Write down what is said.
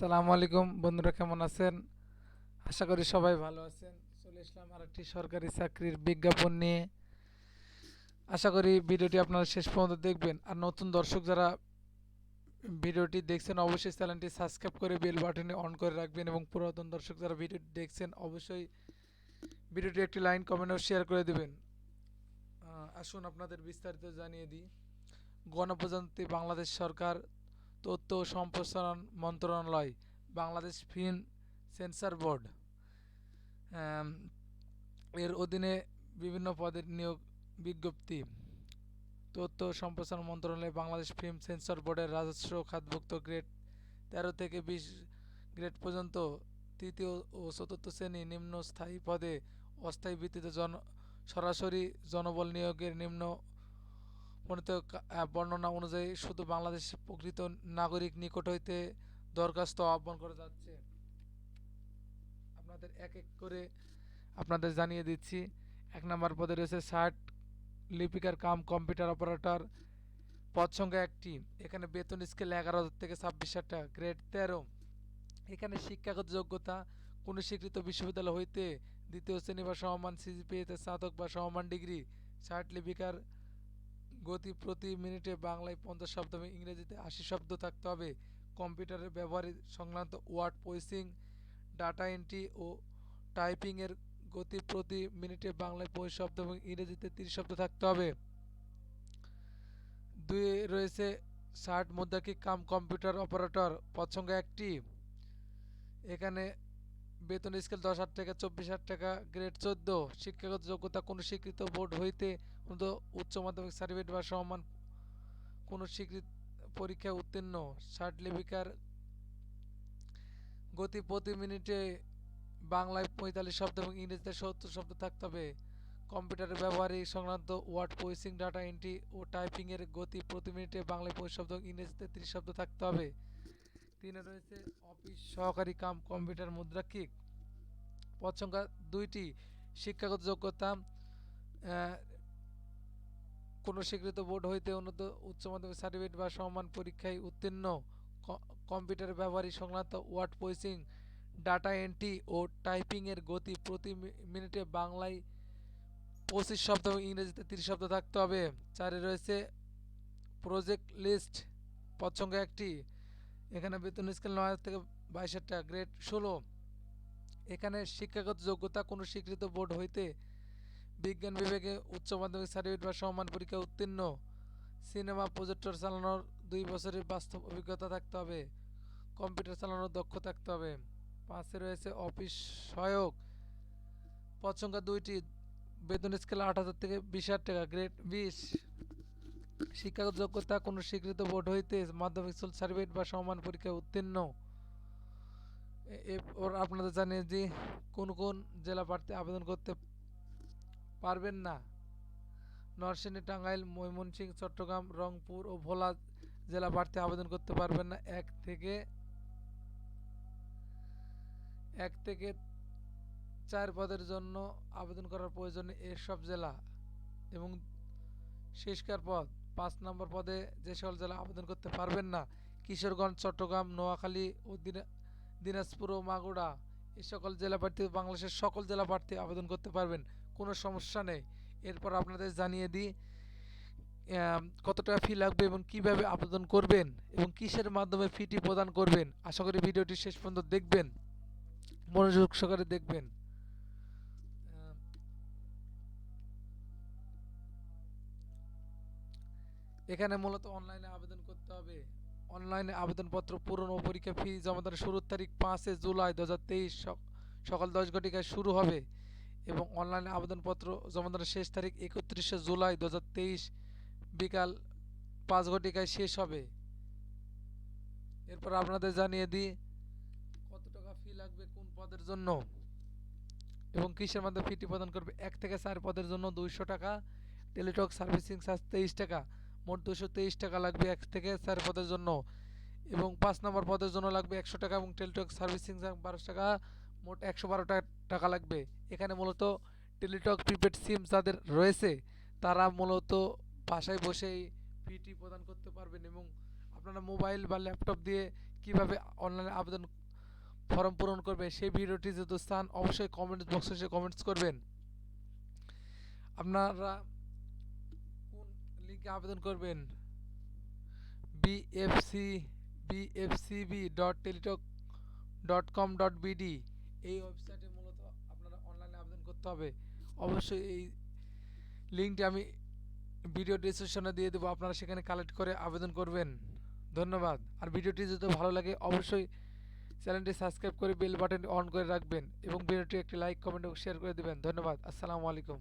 আসসালামু আলাইকুম। বন্ধুরা কেমন আছেন? আশা করি সবাই ভালো আছেন। চলে আসলাম আরেকটি সরকারি চাকরির বিজ্ঞাপন নিয়ে। আশা করি ভিডিওটি আপনারা শেষ পর্যন্ত দেখবেন। আর নতুন দর্শক যারা ভিডিওটি দেখছেন, অবশ্যই চ্যানেলটি সাবস্ক্রাইব করে বেল বাটনে অন করে রাখবেন এবং পুরাতন দর্শক যারা ভিডিওটি দেখছেন, অবশ্যই ভিডিওটি একটি লাইন কমেন্ট ও শেয়ার করে দেবেন। আসুন আপনাদের বিস্তারিত জানিয়ে দিই। গণপ্রজাতন্ত্রী বাংলাদেশ সরকার তথ্য সম্প্রসারণ মন্ত্রণালয়, বাংলাদেশ ফিল্ম সেন্সর বোর্ড। এর অধীনে বিভিন্ন পদের নিয়োগ বিজ্ঞপ্তি। তথ্য সম্প্রসারণ মন্ত্রণালয়, বাংলাদেশ ফিল্ম সেন্সর বোর্ডের রাজস্ব খাতভুক্ত গ্রেড তেরো থেকে বিশ গ্রেড পর্যন্ত তৃতীয় ও চতুর্থ শ্রেণি নিম্ন স্থায়ী পদে অস্থায়ী ভিত্তিতে জন, সরাসরি জনবল নিয়োগের নিম্ন বর্ণিত বর্ণনা অনুযায়ী শুধু বাংলাদেশ প্রকৃত নাগরিক নিকট হইতে দরখাস্ত আহ্বান করা যাচ্ছে। আপনাদের এক এক করে আপনাদের জানিয়ে দিচ্ছি। এক নম্বর পদে রয়েছে ষাট লিপিকার কাম কম্পিউটার অপারেটর। পদ সংখ্যা একটি। এখানে বেতন স্কেল এগারো হাজার থেকে ছাব্বিশ হাজার গ্রেড তেরো। এখানে শিক্ষাগত যোগ্যতা কোনো স্বীকৃত বিশ্ববিদ্যালয় হইতে দ্বিতীয় শ্রেণি বা সমমান সিজিপিএতে স্নাতক বা সমমান ডিগ্রি। ষাট লিপিকার গতি প্রতি মিনিটে বাংলায় পঞ্চাশ শব্দ এবং ইংরেজিতে আশি শব্দ থাকতে হবে। কম্পিউটারের ব্যবহারের সংক্রান্ত ওয়ার্ড পয়সিং, ডাটা এন্ট্রি ও টাইপিংয়ের গতি প্রতি মিনিটে বাংলায় পঁচিশ শব্দ এবং ইংরেজিতে তিরিশ শব্দ থাকতে হবে। দুই রয়েছে ষাট মুদ্রাকি কাম কম্পিউটার অপারেটর পছন্দ একটি। এখানে বেতন স্কেল দশ হাজার টাকা চব্বিশ হাজার টাকা, গ্রেড চোদ্দ। শিক্ষাগত যোগ্যতা কোনো স্বীকৃত বোর্ড হইতে উন্নত উচ্চ মাধ্যমিক সার্টিফিকেট বা সমান কোনো স্বীকৃত পরীক্ষায় উত্তীর্ণ। লিপিকার গতি প্রতি মিনিটে বাংলায় পঁয়তাল্লিশ শব্দ এবং ইংরেজিতে সত্তর শব্দ থাকতে হবে। কম্পিউটারের ব্যবহারিক সংক্রান্ত ওয়ার্ড পয়সিং ডাটা এন্ট্রি ও টাইপিংয়ের গতি প্রতি মিনিটে বাংলায় পঁচিশ শব্দ এবং ইংরেজিতে ত্রিশ শব্দ থাকতে হবে। তিনে রয়েছে অফিস সহকারী কাম, কম্পিউটার মুদ্রাক্ষিক পদ সংখ্যা দুইটি, শিক্ষাগত যোগ্যতা কোনো স্বীকৃত বোর্ড হইতে উন্নত উচ্চ মাধ্যমিক সার্টিফিকেট বা সমান পরীক্ষায় উত্তীর্ণ। কম্পিউটার ব্যবহারিক সংক্রান্ত ওয়ার্ড পয়সিং ডাটা এন্ট্রি ও টাইপিংয়ের গতি প্রতি মিনিটে বাংলায় পঁচিশ শব্দ এবং ইংরেজিতে তিরিশ শব্দ থাকতে হবে। চারে রয়েছে প্রজেক্ট লিস্ট সংখ্যা একটি। এখানে বেতন স্কেল নয় হাজার থেকে বাইশ টাকা গ্রেড ষোলো। এখানে শিক্ষাগত যোগ্যতা কোনো স্বীকৃত বোর্ড হইতে বিজ্ঞান বিভাগে উচ্চ মাধ্যমিক সার্টিফিকেট বা সমান পরীক্ষা উত্তীর্ণ। সিনেমা প্রজেক্টর চালানোর দুই বছরের বাস্তব অভিজ্ঞতা থাকতে হবে। কম্পিউটার চালানোর দক্ষ থাকতে হবে। পাঁচে রয়েছে অফিস সহায়ক। পদ সংখ্যা দুইটি। বেতন স্কেল আট হাজার থেকে বিশ হাজার টাকা, গ্রেড বিশ। শিক্ষাগত যোগ্যতা কোনো স্বীকৃত বোর্ড হইতে মাধ্যমিক স্কুল সার্টিফিকেট বা সমান পরীক্ষায় উত্তীর্ণ। এরপর আপনাদের জানিয়ে যে কোন কোন জেলা প্রার্থী আবেদন করতে পারবেন না। নরসিংদী টাঙ্গাইল ময়মনসিংহ, চট্টগ্রাম, রংপুর ও ভোলা জেলা প্রার্থী আবেদন করতে পারবেন না। এক থেকে এক থেকে চার পদের জন্য আবেদন করার প্রয়োজন এসব জেলা এবং শেষকার পদ, পাঁচ নম্বর পদে যে সকল জেলা আবেদন করতে পারবেন না, কিশোরগঞ্জ, চট্টগ্রাম, নোয়াখালী ও দিনাজপুর ও মাগুরা এই সকল জেলা প্রার্থী, বাংলাদেশের সকল জেলা প্রার্থী আবেদন করতে পারবেন। কোনো সমস্যা নেই। এরপর আপনাদের জানিয়ে দিই আম, কত টাকা ফি লাগবে এবং কীভাবে আবেদন করবেন এবং কিসের মাধ্যমে ফিটি প্রদান করবেন। আশা করি ভিডিওটি শেষ পর্যন্ত দেখবেন। মনোযোগ সহকারে দেখবেন। এখানে মূলত অনলাইনে আবেদন করতে হবে। অনলাইনে আবেদনপত্র পূরণ ও পরীক্ষা ফি জমাদানের শুরুর তারিখ পাঁচে জুলাই দু হাজার তেইশ সকাল দশ ঘটিকায় শুরু হবে। এবং অনলাইনে আবেদনপত্র জমাদানের শেষ তারিখ একত্রিশে জুলাই দু হাজার তেইশ বিকাল পাঁচ ঘটিকায় শেষ হবে। এরপর আপনাদের জানিয়ে দিই কত টাকা ফি লাগবে কোন পদের জন্য এবং কিসের মাধ্যমে ফিটি প্রদান করবে। এক থেকে চার পদের জন্য দুইশো টাকা, টেলিটক সার্ভিসিং চার্জ তেইশ টাকা, মোট দুশো তেইশ টাকা লাগবে এক থেকে চার পদের জন্য এবং পাঁচ নম্বর পদের জন্য লাগবে একশো টাকা এবং টেলিটক সার্ভিসিং বারোশো টাকা। মোট একশো বারো টাকা লাগবে। এখানে মূলত টেলিটক, প্রিপেড সিম যাদের রয়েছে, তারা মূলত বাসায় বসেই ফিটি প্রদান করতে পারবেন এবং আপনারা মোবাইল বা ল্যাপটপ দিয়ে কীভাবে অনলাইনে আবেদন ফর্ম পূরণ করবে, সেই ভিডিওটি যদি চান, অবশ্যই কমেন্ট বক্সে এসে কমেন্টস করবেন। আপনারা কোন লিঙ্কে আবেদন করবেন? BFC BFCB dot Teletalk dot com dot BD এই ওয়েবসাইটে মূলত আপনারা অনলাইনে আবেদন করতে হবে। অবশ্যই এই লিঙ্কটি আমি ভিডিও ডিসক্রিপশনে দিয়ে দেবো, আপনারা সেখানে কালেক্ট করে আবেদন করবেন। ধন্যবাদ। আর ভিডিওটি যদি ভালো লাগে, অবশ্যই চ্যানেলটি সাবস্ক্রাইব করে বেল বাটন অন করে রাখবেন এবং ভিডিওটি একটি লাইক কমেন্ট এবং শেয়ার করে দেবেন। ধন্যবাদ। আসসালামু আলাইকুম।